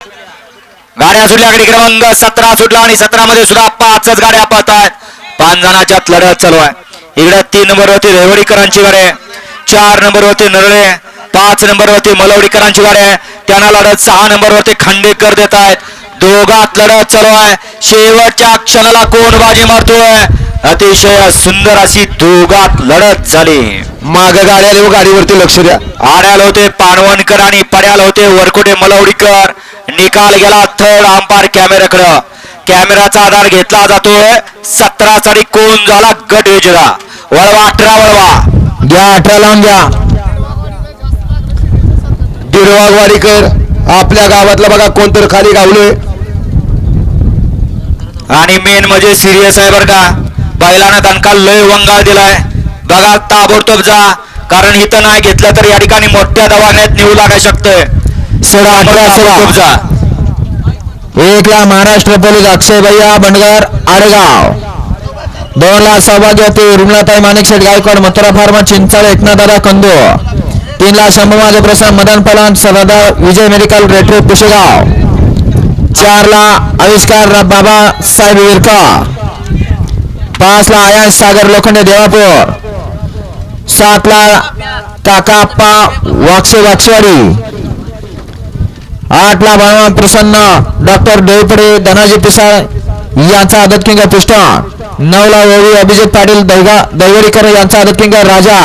गाड्या सुटल्याकडे क्रमांक सतरा सुटला आणि सतरा मध्ये सुद्धा पाचच गाड्या पाहत आहेत पाच जणांच्यात लढत चालू आहे. इकडे तीन नंबर वरती रेवडीकरांची गाडी आहे. चार नंबर वरती नरळे पाच नंबर वरती मलवडीकरांची गाडी आहे. त्यांना लढत सहा नंबर वरती खांडेकर देत आहेत दोघात लढत चालू आहे. शेवटच्या क्षणाला कोण बाजी मारतोय. अतिशय सुंदर अशी दोघात लढत झाली. माग गाड्या गाडीवरती लक्ष द्या. आड्याल होते पाणवणकर आणि पड्याल होते वरकोटे मलवडीकर. निकाल गेला थर्ड अंपायर कॅमेऱ्याकडं. कॅमेराचा आधार घेतला जातोय सतरा साठी कोण झाला गट विजेता? वळवा अठरा वळवा. घ्या अठरा लावून घ्या. दिडवागवाडीकर आपल्या गावातला बघा कोणतर खाली गावलोय. आणि मेन म्हणजे सिरियस आहे बरं का? बैलानं दणका लय वंगाळ दिलाय. बघा ताबडतोब जा. कारण इथं नाही घेतलं तर या ठिकाणी मोठ्या दवाखान्यात नेऊ लागाय शकतंय. सोळा अठरा सोळा जा. एकला महाराष्ट्र पोलीस अक्षय भैया बंडगर आडगाव. दोन ला सहभागी होते रुमलाताई माणिकशेठ गायकवाड मथुरा फार्मा चिंचाळ एकनाथदादा कंदो तीन ला शंभू प्रसाद मदन पलान सरदार विजय मेडिकल रेट्रो पुशेगाव चार ला आविष्कार बाबा साहेब विरका पाचला आयास सागर लोखंडे देवापूर. सातला काकाप्पा वाक्षे वाक्षवाडी आठला बाळवा प्रसन्न डॉक्टर देवपडे धनाजी पिसाळ यांचा आदत किंग पुष्टण वेळी ओवी अभिजित पाटील दैगा दैवरीकर यांचा आदत किंग राजा.